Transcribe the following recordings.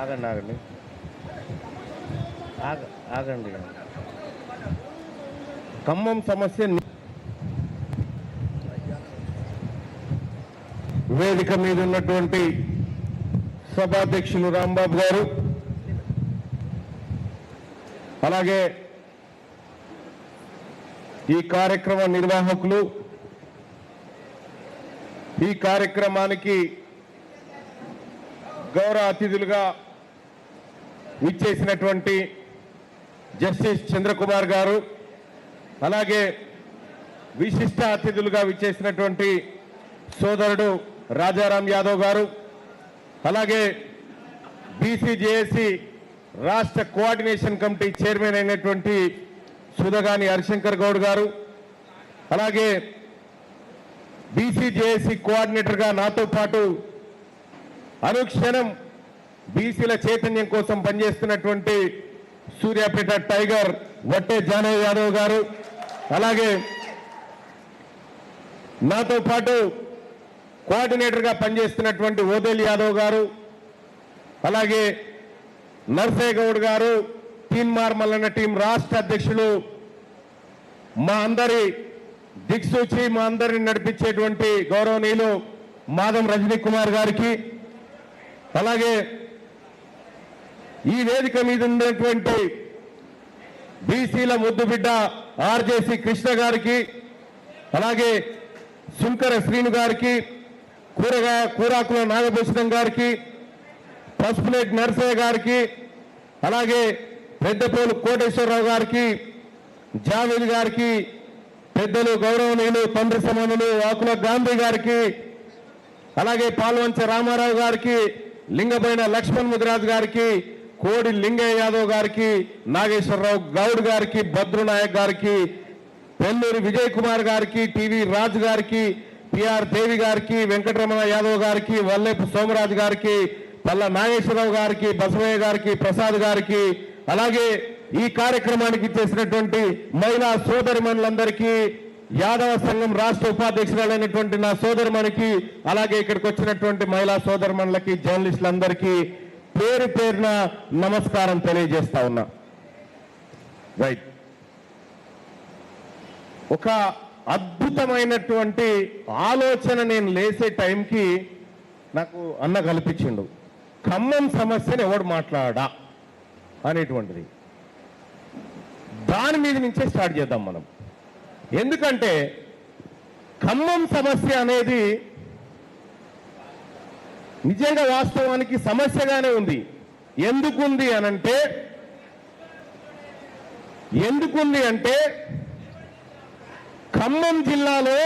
ఆగండి ఆగండి. ఆగ ఆగండి. ఖమ్మం సమస్య వేదిక మీద ఉన్నటువంటి సభాధ్యక్షులు రాంబాబు గారు అలాగే ఈ కార్యక్రమ నిర్వాహకులు ఈ కార్యక్రమానికి గౌరవ అతిథులుగా విచ్చేసినటువంటి జస్టిస్ చంద్రకుమార్ గారు అలాగే విశిష్ట అతిథులుగా విచ్చేసినటువంటి సోదరుడు రాజారాం యాదవ్ గారు అలాగే బీసీజేఏసీ రాష్ట్ర కోఆర్డినేషన్ కమిటీ చైర్మన్ అయినటువంటి సుధగాని హరిశంకర్ గౌడ్ గారు అలాగే బీసీజేఏసీ కోఆర్డినేటర్గా నాతో పాటు అనుక్షణం బీసీల చైతన్యం కోసం పనిచేస్తున్నటువంటి సూర్యాపేట టైగర్ వట్టే జానయ్య యాదవ్ గారు అలాగే నాతో పాటు కోఆర్డినేటర్గా పనిచేస్తున్నటువంటి ఓదేల్ యాదవ్ గారు అలాగే నర్సయ్య గౌడ్ గారు తీన్ మార్మల్లన్న టీం రాష్ట్ర అధ్యక్షులు మా అందరి దిక్సూచి మా అందరిని నడిపించేటువంటి గౌరవనీయులు మాధం రజనీ కుమార్ గారికి అలాగే ఈ వేదిక మీద ఉన్నటువంటి బీసీల ముద్దుబిడ్డ ఆర్జేసి కృష్ణ గారికి అలాగే శంకర శ్రీను గారికి కూరగా కూరాకుల నాగభూషణం గారికి పసుపులేటి నరసయ్య గారికి అలాగే పెద్దపోలు కోటేశ్వరరావు గారికి జావేద్ గారికి పెద్దలు గౌరవనీయులు తండ్రి సమానులు ఆకుల గాంధీ గారికి అలాగే పాల్వంచ రామారావు గారికి లింగపైన లక్ష్మణ్ ముదిరాజ్ గారికి కోడి లింగయ్య యాదవ్ గారికి నాగేశ్వరరావు గౌడ్ గారికి భద్రునాయక్ గారికి పెల్లూరి విజయ్ కుమార్ గారికి టీవీ రాజు గారికి పిఆర్ దేవి గారికి వెంకటరమణ యాదవ్ గారికి వల్లేపు సోమరాజు గారికి పల్ల నాగేశ్వరరావు గారికి బసవయ్య గారికి ప్రసాద్ గారికి అలాగే ఈ కార్యక్రమానికి చేసినటువంటి మహిళా సోదరిమణులందరికీ యాదవ సంఘం రాష్ట్ర ఉపాధ్యక్షురాలైనటువంటి నా సోదరుమణికి అలాగే ఇక్కడికి వచ్చినటువంటి మహిళా సోదరుమణులకి జర్నలిస్టులందరికీ పేరు పేరున నమస్కారం తెలియజేస్తా ఉన్నా. రైట్. ఒక అద్భుతమైనటువంటి ఆలోచన నేను లేసే టైంకి నాకు అన్న కల్పించిండు. ఖమ్మం సమస్యను ఎవడు మాట్లాడా అనేటువంటిది. దాని మీద నుంచే స్టార్ట్ చేద్దాం మనం. ఎందుకంటే ఖమ్మం సమస్య అనేది నిజంగా వాస్తవానికి సమస్యగానే ఉంది. ఎందుకుంది అనంటే ఎందుకుంది అంటే ఖమ్మం జిల్లాలో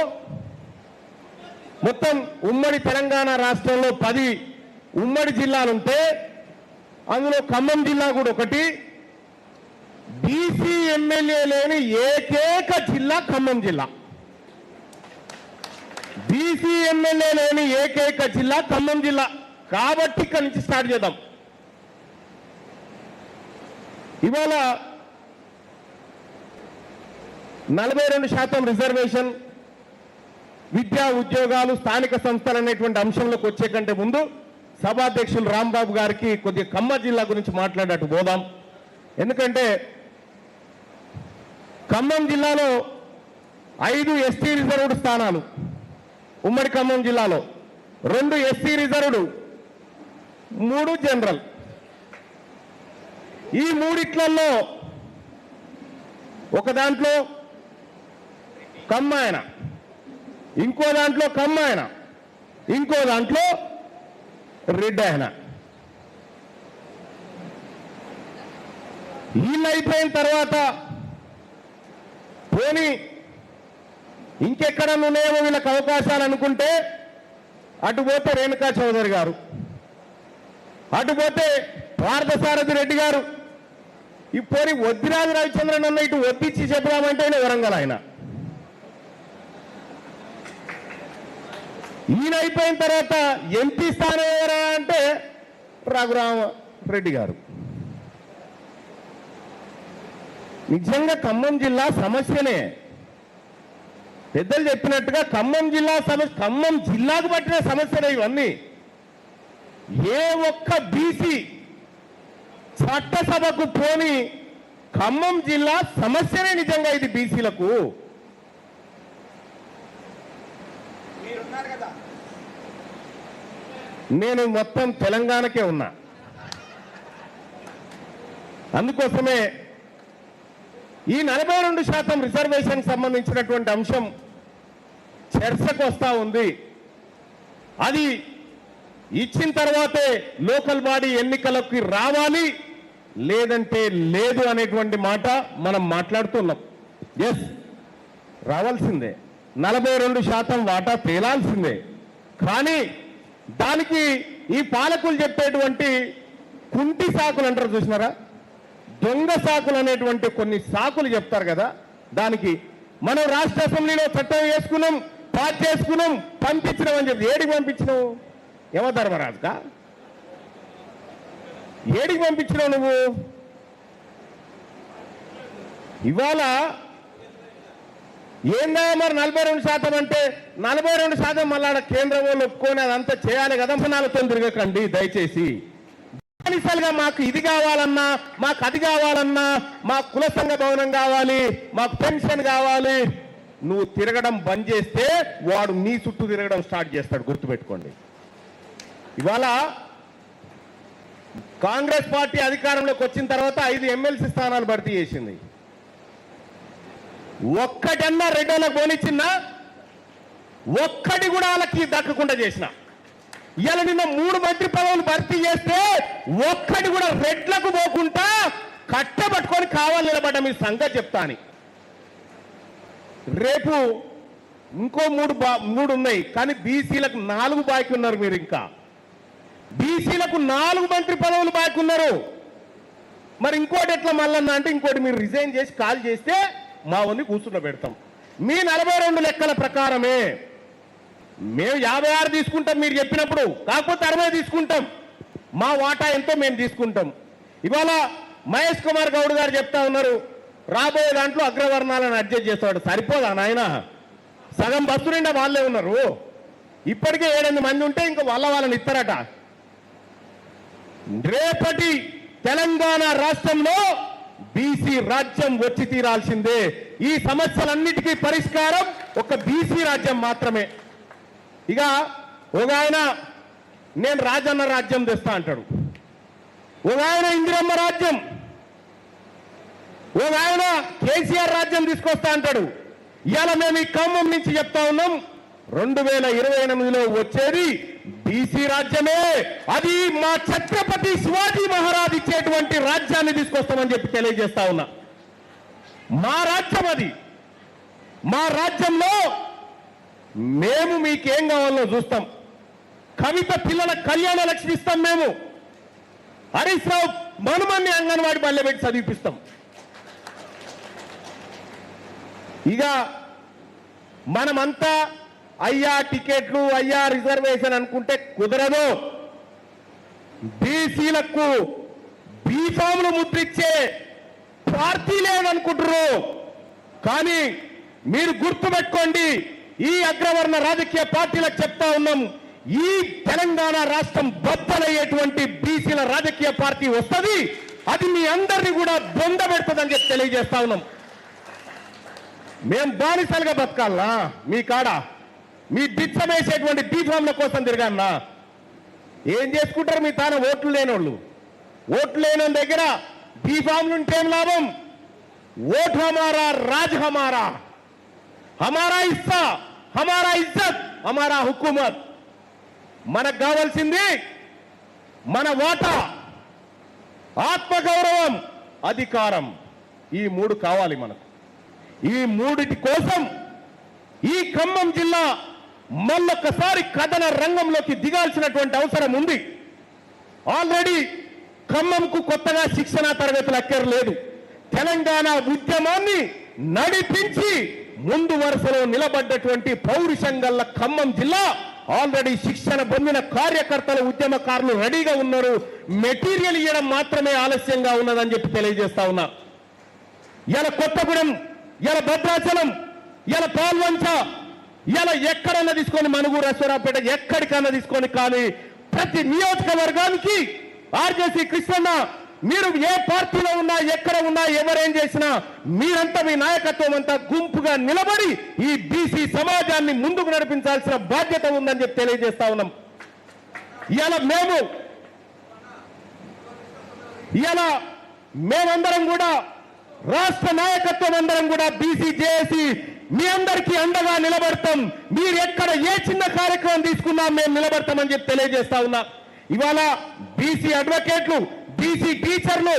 మొత్తం ఉమ్మడి తెలంగాణ రాష్ట్రంలో పది ఉమ్మడి జిల్లాలుంటే అందులో ఖమ్మం జిల్లా కూడా ఒకటి బీసీ ఎమ్మెల్యే లేని ఏకైక జిల్లా ఖమ్మం జిల్లా. బీసీ ఎమ్మెల్యే లేని ఏకైక జిల్లా ఖమ్మం జిల్లా. కాబట్టి ఇక్కడి నుంచి స్టార్ట్ చేద్దాం. ఇవాళ నలభై రెండు శాతం రిజర్వేషన్ విద్యా ఉద్యోగాలు స్థానిక సంస్థలు అనేటువంటి అంశంలోకి వచ్చే కంటే ముందు సభాధ్యక్షులు రాంబాబు గారికి కొద్దిగా ఖమ్మం జిల్లా గురించి మాట్లాడేటట్టు పోదాం. ఎందుకంటే ఖమ్మం జిల్లాలో ఐదు ఎస్టీ రిజర్వ్డ్ స్థానాలు. ఉమ్మడి ఖమ్మం జిల్లాలో రెండు ఎస్సీ రిజర్వ్డ్ మూడు జనరల్. ఈ మూడిట్లలో ఒక దాంట్లో కమ్మాయన ఇంకో దాంట్లో కమ్మాయన ఇంకో దాంట్లో రెడ్డి ఆయన. వీళ్ళు అయిపోయిన తర్వాత పోనీ ఇంకెక్కడ నుండేమో వీళ్ళకి అవకాశాలు అనుకుంటే అటు పోతే రేణుకా చౌదరి గారు అటు పోతే పార్థసారథి రెడ్డి గారు. ఈ పోని వద్దిరాజు రవిచంద్రన్ అన్న ఇటు వద్దిచ్చి ఆయన వరంగల్ ఆయన. ఈయన అయిపోయిన తర్వాత ఎంపీ స్థానం ఎవరా అంటే రఘురామ రెడ్డి గారు. నిజంగా ఖమ్మం జిల్లా సమస్యనే. పెద్దలు చెప్పినట్టుగా ఖమ్మం జిల్లా సమస్య ఖమ్మం జిల్లాకు పట్టిన సమస్యలే ఇవన్నీ. ఏ ఒక్క బీసీ చట్టసభకు పోని ఖమ్మం జిల్లా సమస్యనే నిజంగా ఇది బీసీలకు. నేను మొత్తం తెలంగాణకే ఉన్నా. అందుకోసమే ఈ నలభై రెండు శాతం రిజర్వేషన్ సంబంధించినటువంటి అంశం చర్చకు వస్తూ ఉంది. అది ఇచ్చిన తర్వాతే లోకల్ బాడీ ఎన్నికలకి రావాలి లేదంటే లేదు అనేటువంటి మాట మనం మాట్లాడుతున్నాం. ఎస్ రావాల్సిందే. నలభై రెండు శాతం వాటా తేలాల్సిందే. కానీ దానికి ఈ పాలకులు చెప్పేటువంటి కుంటి సాకులు అంటారు చూసినారా? దొంగ సాకులు అనేటువంటి కొన్ని సాకులు చెప్తారు కదా దానికి మనం రాష్ట్ర అసెంబ్లీలో చట్టం వేసుకున్నాం పాస్ చేసుకున్నాం పంపించినాం అని చెప్పి ఏడికి పంపించినావు? యమధర్మరాజుకా ఏడికి పంపించినావు నువ్వు? ఇవాళ ఏందా మరి నలభై రెండు శాతం అంటే నలభై రెండు శాతం మళ్ళా ఆడ కేంద్రం వాళ్ళు ఒప్పుకొని అదంతా చేయాలి కదా నాలుగుతో తిరగకండి దయచేసి. బానిసలుగా మాకు ఇది కావాలన్నా మాకు అది కావాలన్నా మాకు కుల సంఘ భవనం కావాలి మాకు పెన్షన్ కావాలి. నువ్వు తిరగడం బంద్ చేస్తే వాడు నీ చుట్టూ తిరగడం స్టార్ట్ చేస్తాడు గుర్తుపెట్టుకోండి. ఇవాళ కాంగ్రెస్ పార్టీ అధికారంలోకి వచ్చిన తర్వాత ఐదు ఎమ్మెల్సీ స్థానాలు భర్తీ చేసింది. ఒక్కటన్నా రెడ్డోళ్ళకి పోనిచ్చిందా ఒక్కటి కూడా వాళ్ళకి దక్కకుండా చేసిన. ఇవాళ నిన్న మూడు మంత్రి పదవులు భర్తీ చేస్తే ఒక్కటి కూడా రెడ్లకు పోకుండా కట్టబట్టుకొని కావాలి నిలబడ్డ మీ సంగతి చెప్తాను. రేపు ఇంకో మూడు బా మూడు ఉన్నాయి కానీ బీసీలకు నాలుగు బాకీ ఉన్నారు మీరు ఇంకా. బీసీలకు నాలుగు మంత్రి పదవులు బాకీ ఉన్నారు. మరి ఇంకోటి ఎట్లా మళ్ళన్నా అంటే ఇంకోటి మీరు రిజైన్ చేసి కాల్ చేస్తే మా వన్ని కూర్చుండ పెడతాం మీ నలభై రెండు లెక్కల ప్రకారమే. మేము యాభై ఆరు తీసుకుంటాం మీరు చెప్పినప్పుడు కాకపోతే అరవై తీసుకుంటాం. మా వాటా ఎంతో మేము తీసుకుంటాం. ఇవాళ మహేష్ కుమార్ గౌడ్ గారు చెప్తా ఉన్నారు రాబోయే దాంట్లో అగ్రవర్ణాలను అడ్జస్ట్ చేస్తాడు సరిపోదా నాయన? సగం బస్సు నిండా వాళ్ళే ఉన్నారు. ఇప్పటికే ఏడెనిమిది మంది ఉంటే ఇంకా వాళ్ళ వాళ్ళని ఇస్తారట. రేపటి తెలంగాణ రాష్ట్రంలో బీసీ రాజ్యం వచ్చి తీరాల్సిందే. ఈ సమస్యలన్నిటికీ పరిష్కారం ఒక బీసీ రాజ్యం మాత్రమే. ఇక ఒక ఆయన నేను రాజన్న రాజ్యం తెస్తా అంటాడు. ఒక ఆయన ఇందిరమ్మ రాజ్యం ఒక ఆయన కేసీఆర్ రాజ్యం తీసుకొస్తా అంటాడు. ఇవాళ మేము ఈ ఖమ్మం నుంచి చెప్తా ఉన్నాం రెండు వేల ఇరవై ఎనిమిదిలో వచ్చేది బీసీ రాజ్యమే. అది మా ఛత్రపతి శివాజీ మహారాజ్ ఇచ్చేటువంటి రాజ్యాన్ని తీసుకొస్తామని చెప్పి తెలియజేస్తా ఉన్నా. మా రాజ్యం అది. మా రాజ్యంలో మేము మీకేం కావాలో చూస్తాం. కవిత పిల్లల కళ్యాణ లక్ష్మి ఇస్తాం మేము. హరీష్ రావు మనుమన్ని అంగన్వాడి బల్లె పెట్టి చదివిపిస్తాం. ఇక మనమంతా అయ్యా టికెట్లు అయ్యా రిజర్వేషన్ అనుకుంటే కుదరదు. బీసీలకు బీఫాములు ముద్రిచ్చే పార్టీ లేదనుకుంటున్నారు. కానీ మీరు గుర్తుపెట్టుకోండి ఈ అగ్రవర్ణ రాజకీయ పార్టీలకు చెప్తా ఉన్నాం. ఈ తెలంగాణ రాష్ట్రం బద్దలయ్యేటువంటి బీసీల రాజకీయ పార్టీ వస్తుంది. అది మీ అందరినీ కూడా బొంద పెడుతుందని చెప్పి తెలియజేస్తా ఉన్నాం. మేం బానిసలుగా బతకాలనా? మీ కాడ? మీ బిచ్చమేసేటువంటి బీఫామ్ల కోసం తిరగాలనా ఏం చేసుకుంటారు మీ తాన? ఓట్లు లేనోళ్ళు. ఓట్లు లేని దగ్గర బీఫామ్లు ఉంటే ఏం లాభం? ఓట్ హమారా రాజ్ హమారా? హమారా ఇస్సా హమారా ఇజ్జత్ హమారా హుకుమత్ మనకు కావాల్సింది మన వాటా ఆత్మగౌరవం అధికారం ఈ మూడు కావాలి మనకు. ఈ మూడిటి కోసం ఈ ఖమ్మం జిల్లా మళ్ళొక్కసారి కథన రంగంలోకి దిగాల్సినటువంటి అవసరం ఉంది. ఆల్రెడీ ఖమ్మంకు కొత్తగా శిక్షణ తరగతులు అక్కర్లేదు. తెలంగాణ ఉద్యమాన్ని నడిపించి ముందు వరుసలో నిలబడ్డటువంటి పౌరుషంగల్ల ఖమ్మం జిల్లా ఆల్రెడీ శిక్షణ పొందిన కార్యకర్తలు ఉద్యమకారులు రెడీగా ఉన్నారు. మెటీరియల్ ఇవ్వడం మాత్రమే ఆలస్యంగా ఉన్నదని చెప్పి తెలియజేస్తా ఉన్నా. ఇలా కొత్తగూడెం ఇలా భద్రాచలం ఇలా పాల్వంచ ఇలా ఎక్కడన్నా తీసుకొని మనుగూరు అశ్వరాపేట ఎక్కడికన్నా తీసుకొని కానీ ప్రతి నియోజకవర్గానికి ఆర్జేసీ కృష్ణన్న మీరు ఏ పార్టీలో ఉన్నా ఎక్కడ ఉన్నా ఎవరేం చేసినా మీరంతా మీ నాయకత్వం అంతా గుంపుగా నిలబడి ఈ బీసీ సమాజాన్ని ముందుకు నడిపించాల్సిన బాధ్యత ఉందని చెప్పి తెలియజేస్తా ఉన్నాం. ఇలా మేము ఇలా మేమందరం కూడా రాష్ట్ర నాయకత్వం అందరం కూడా బీసీ జేఏసీ మీ అందరికీ అండగా నిలబడతాం. మీరు ఎక్కడ ఏ చిన్న కార్యక్రమం తీసుకున్నా మేము నిలబడతామని చెప్పి తెలియజేస్తా ఉన్నా. ఇవాళ బీసీ అడ్వకేట్లు బీసీ టీచర్లు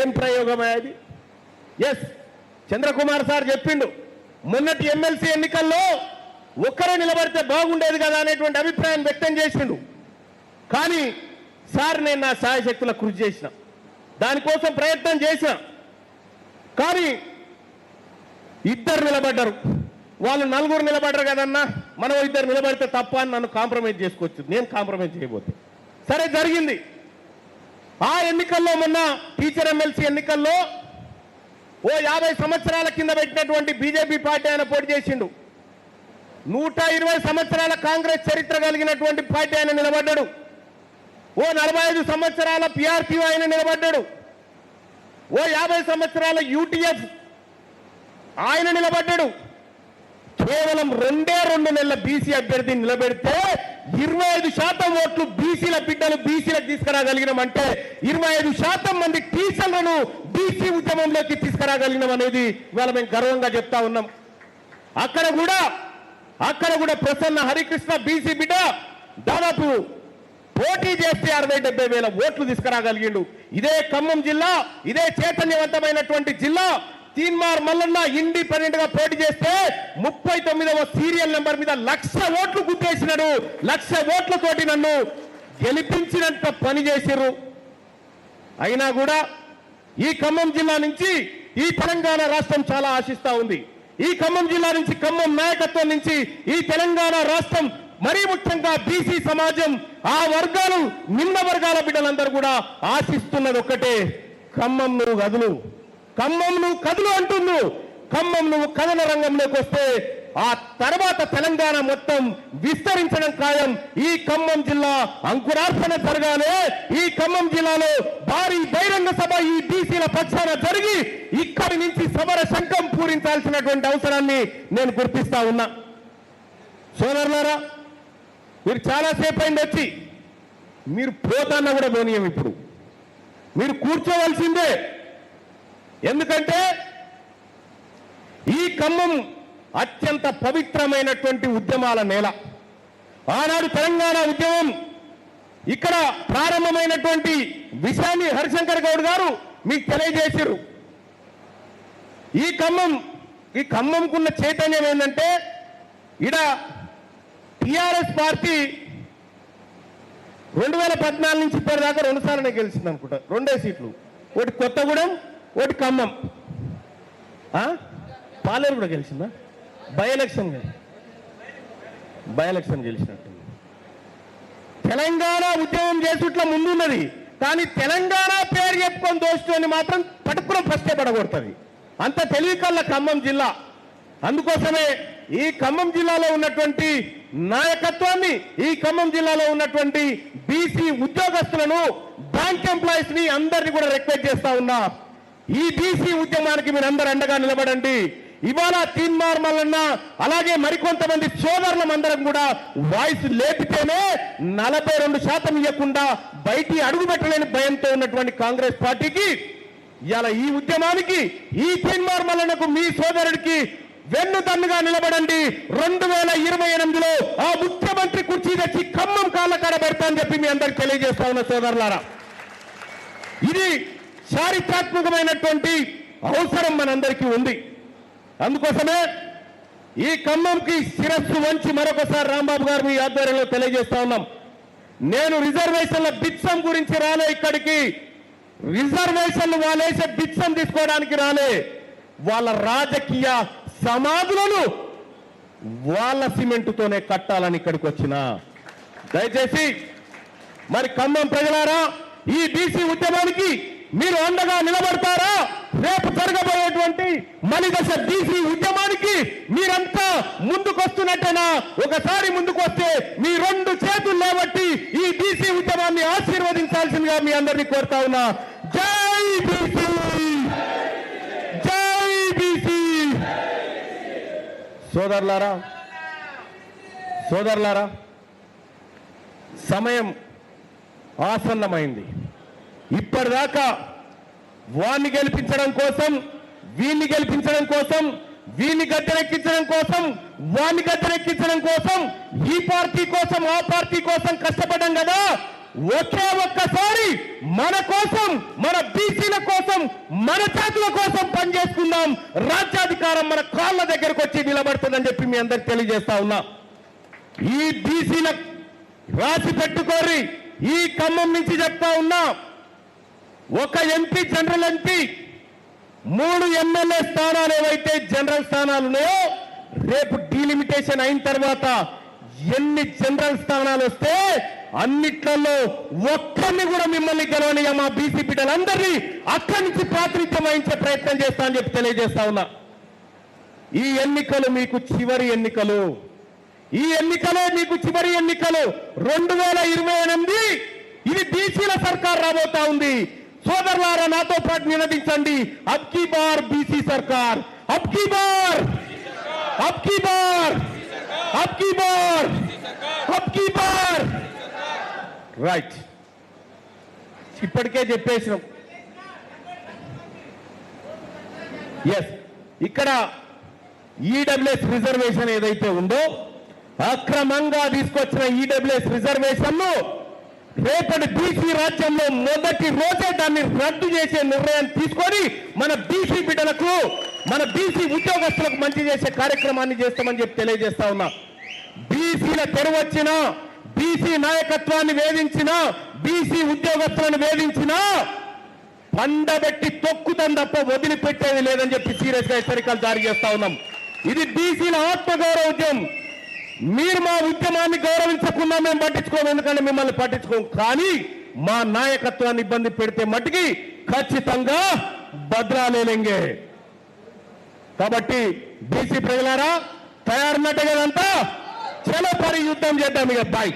ఏం ప్రయోగమే అది ఎస్ చంద్రకుమార్ సార్ చెప్పిండు. మొన్నటి ఎమ్మెల్సీ ఎన్నికల్లో ఒక్కరే నిలబడితే బాగుండేది కదా అనేటువంటి అభిప్రాయం వ్యక్తం చేసిండు. కానీ సార్ నేను నా సాయశక్తుల కృషి చేసిన. దానికోసం ప్రయత్నం చేసిన. కానీ ఇద్దరు నిలబడ్డారు. వాళ్ళు నలుగురు నిలబడ్డారు కదన్నా మనం ఇద్దరు నిలబడితే తప్ప అని నన్ను కాంప్రమైజ్ చేసుకోవచ్చు. నేను కాంప్రమైజ్ చేయబోతే. సరే జరిగింది. ఆ ఎన్నికల్లో మొన్న టీచర్ ఎమ్మెల్సీ ఎన్నికల్లో ఓ యాభై సంవత్సరాల కింద పెట్టినటువంటి బీజేపీ పార్టీ ఆయన పోటీ చేసిండు. నూట ఇరవై సంవత్సరాల కాంగ్రెస్ చరిత్ర కలిగినటువంటి పార్టీ ఆయన నిలబడ్డాడు. ఓ నలభై ఐదు సంవత్సరాల పిఆర్టీ ఆయన నిలబడ్డాడు. ఓ యాభై సంవత్సరాల యూటీఎఫ్ ఆయన నిలబడ్డాడు. కేవలం రెండే రెండు నెలల బీసీ అభ్యర్థిని నిలబెడితే ఇరవై ఐదు శాతం ఓట్లు బీసీల బిడ్డలు బీసీలకు తీసుకురాగలిగినామంటే ఇరవై ఐదు శాతం మంది టీచర్లను బీసీ ఉద్యమంలోకి తీసుకురాగలిగినాం అనేది ఇవాళ మేము గర్వంగా చెప్తా ఉన్నాం. అక్కడ కూడా అక్కడ కూడా ప్రసన్న హరికృష్ణ బీసీ బిడ్డ దాదాపు పోటీ చేస్తే అరవై డెబ్బై వేల ఓట్లు తీసుకురాగలిగిండు. ఇదే ఖమ్మం జిల్లా ఇదే చైతన్యవంతమైనటువంటి జిల్లా తీన్మార్ మల్లన్న ఇండిపెండెంట్గా పోటీ చేస్తే ముప్పై తొమ్మిదవ సీరియల్ నెంబర్ మీద లక్ష ఓట్లు గుద్దేసినాడు. లక్ష ఓట్లతోటి నన్ను గెలిపించినంత పని చేసిర్రు. అయినా కూడా ఈ ఖమ్మం జిల్లా నుంచి ఈ తెలంగాణ రాష్ట్రం చాలా ఆశిస్తా ఉంది. ఈ ఖమ్మం జిల్లా నుంచి ఖమ్మం నాయకత్వం నుంచి ఈ తెలంగాణ రాష్ట్రం మరీ ముఖ్యంగా బీసీ సమాజం ఆ వర్గాలు నిమ్న వర్గాల బిడ్డలందరూ కూడా ఆశిస్తున్నది ఒక్కటే ఖమ్మం నువ్వు ఖమ్మం నువ్వు కదులు అంటుండు. ఖమ్మం నువ్వు కథన రంగంలోకి వస్తే ఆ తర్వాత తెలంగాణ మొత్తం విస్తరించడం ఖాయం. ఈ ఖమ్మం జిల్లా అంకురార్పణ జరగాలి. ఈ ఖమ్మం జిల్లాలో భారీ బహిరంగ సభ ఈ బీసీల పక్షాన జరిగి ఇక్కడి నుంచి సమర శంఖం పూరించాల్సినటువంటి అవసరాన్ని నేను గుర్తిస్తా ఉన్నా. సోదరులారా మీరు చాలాసేపు అయింది వచ్చి మీరు పోతాన్న కూడా పోనీయం ఇప్పుడు. మీరు కూర్చోవలసిందే. ఎందుకంటే ఈ ఖమ్మం అత్యంత పవిత్రమైనటువంటి ఉద్యమాల నేల. ఆనాడు తెలంగాణ ఉద్యమం ఇక్కడ ప్రారంభమైనటువంటి విషయాన్ని హరిశంకర్ గౌడ్ గారు మీకు తెలియజేశారు ఈ ఖమ్మం ఈ ఖమ్మంకున్న చైతన్యం ఏంటంటే ఇడ టిఆర్ఎస్ పార్టీ రెండు వేల పద్నాలుగు నుంచి ఇప్పటిదాకా రెండుసార్లు గెలిచింది అనుకుంటా రెండే సీట్లు. ఒకటి కొత్తగూడెం ఒకటి ఖమ్మం. ఆ? పాలేరు కూడా గెలిచిందా? బై ఎలక్షన్ బై ఎలక్షన్ గెలిచినట్టు. తెలంగాణ ఉద్యమం చేసుట్ల ముందున్నది. కానీ తెలంగాణ పేరు చెప్పుకొని దోచుకొని మాత్రం పట్టుకుని ఫస్టే పడగొడుతుంది. అంత తెలివికల్ల ఖమ్మం జిల్లా. అందుకోసమే ఈ ఖమ్మం జిల్లాలో ఉన్నటువంటి నాయకత్వాన్ని ఈ ఖమ్మం జిల్లాలో ఉన్నటువంటి బీసీ ఉద్యోగస్తులను బ్యాంక్ ఎంప్లాయీస్ని అందరినీ కూడా రిక్వెస్ట్ చేస్తా ఉన్నా. ఈ బీసీ ఉద్యమానికి మీరు అందరు అండగా నిలబడండి. ఇవాళ తీన్మార్ మల్లన్న అలాగే మరికొంతమంది సోదరులం అందరం కూడా వాయిస్ లేపితేనే నలభై రెండు శాతం ఇవ్వకుండా బయటి అడుగు పెట్టలేని భయంతో ఉన్నటువంటి కాంగ్రెస్ పార్టీకి ఇవాళ ఈ ఉద్యమానికి ఈ తీన్మార్ మల్లన్నకు మీ సోదరుడికి వెన్ను తన్నుగా నిలబడండి. రెండు వేల ఇరవై ఎనిమిదిలో ఆ ముఖ్యమంత్రి కుర్చీ తెచ్చి ఖమ్మం కాళ్ళ కాడ పెడతా అని చెప్పి మీ అందరికి తెలియజేస్తా ఉన్న సోదరులారా. ఇది చారిత్రాత్మకమైనటువంటి అవసరం మనందరికీ ఉంది. అందుకోసమే ఈ ఖమ్మంకి శిరస్సు వంచి మరొకసారి రాంబాబు గారు మీ ఆధ్వర్యంలో తెలియజేస్తా ఉన్నాం. నేను రిజర్వేషన్ల బిత్సం గురించి రాలే ఇక్కడికి. రిజర్వేషన్లు వాళ్ళేసే బిత్సం తీసుకోవడానికి రాలే. వాళ్ళ రాజకీయ సమాధులను వాళ్ళ సిమెంటుతోనే కట్టాలని ఇక్కడికి వచ్చిన. దయచేసి మరి ఖమ్మం ప్రజలారా ఈ బీసీ ఉద్యమానికి మీరు అండగా నిలబడతారా? రేపు జరగబోయేటువంటి మలిదశ డీసీ ఉద్యమానికి మీరంతా ముందుకొస్తున్నట్టేనా? ఒకసారి ముందుకొస్తే మీ రెండు చేతులు లేబట్టి ఈ డీసీ ఉద్యమాన్ని ఆశీర్వదించాల్సిందిగా మీ అందరినీ కోరుతా ఉన్నా. జై బీసీ జై బీసీ సోదరులారా సోదరులారా సమయం ఆసన్నమైంది. ఇప్పటిదాకా వాణ్ణి గెలిపించడం కోసం వీణ్ణి గెలిపించడం కోసం వీణ్ణి గద్దెనెక్కించడం కోసం వాణ్ణి గద్దెనెక్కించడం కోసం ఈ పార్టీ కోసం ఆ పార్టీ కోసం కష్టపడ్డాం కదా. ఒకే ఒక్కసారి మన కోసం మన బీసీల కోసం మన జాతుల కోసం పనిచేసుకుందాం. రాజ్యాధికారం మన కాళ్ళ దగ్గరకు వచ్చి నిలబడుతుందని చెప్పి మీ అందరికి తెలియజేస్తా ఉన్నా. ఈ బీసీల రాసి పెట్టుకోరి ఈ ఖమ్మం నుంచి చెప్తా ఉన్నా. ఒక ఎంపీ జనరల్ ఎంపీ మూడు ఎమ్మెల్యే స్థానాలు ఏవైతే జనరల్ స్థానాలు ఉన్నాయో రేపు డీలిమిటేషన్ అయిన తర్వాత ఎన్ని జనరల్ స్థానాలు వస్తే అన్నిట్లలో ఒక్కరిని కూడా మిమ్మల్ని గెలవనిగా మా బీసీ బిడ్డలందరినీ అక్కడి నుంచి ప్రాతినిధ్యం వహించే ప్రయత్నం చేస్తా అని చెప్పి తెలియజేస్తా ఉన్నా. ఈ ఎన్నికలు మీకు చివరి ఎన్నికలు. ఈ ఎన్నికలే మీకు చివరి ఎన్నికలు. రెండు వేల ఇరవై ఎనిమిది ఇది బీసీల సర్కార్ రాబోతా ఉంది. సోదరులారా నాతో పాటు నినదించండి అబ్ కీ బార్ బీసీ సర్కార్. అబ్ కీ బార్! అబ్ కీ బార్! అబ్ కీ బార్! అబ్ కీ బార్! రైట్ ఇప్పటికే చెప్పేసినాం. ఎస్ ఇక్కడ ఈడబ్ల్యూఎస్ రిజర్వేషన్ ఏదైతే ఉందో అక్రమంగా తీసుకొచ్చిన ఈడబ్ల్యూఎస్ రిజర్వేషన్ను రేపటి బీసీ రాజ్యంలో మొదటి రోజే దాన్ని రద్దు చేసే నిర్ణయం తీసుకొని మన బీసీ బిడ్డలకు మన బీసీ ఉద్యోగస్తులకు మంచి చేసే కార్యక్రమాన్ని చేస్తామని చెప్పి తెలియజేస్తా ఉన్నా. బీసీల తెరవచ్చిన బీసీ నాయకత్వాన్ని వేధించిన బీసీ ఉద్యోగస్తులను వేధించినా పండబెట్టి తొక్కుతం తప్ప వదిలిపెట్టేది లేదని చెప్పి సీరియస్గా హెచ్చరికలు జారీ చేస్తా ఉన్నాం. ఇది బీసీల ఆత్మగౌరవ ఉద్యమం. మీరు మా ఉద్యమాన్ని గౌరవించకుండా మేము పట్టించుకోము ఎందుకంటే మిమ్మల్ని పట్టించుకోము. కానీ మా నాయకత్వాన్ని ఇబ్బంది పెడితే మట్టికి ఖచ్చితంగా భద్రాలేలింగే కాబట్టి బీసీ ప్రజలారా తయారున్నట్టే కదంతా చలో పరి యుద్ధం చేద్దాం ఇక. బాయ్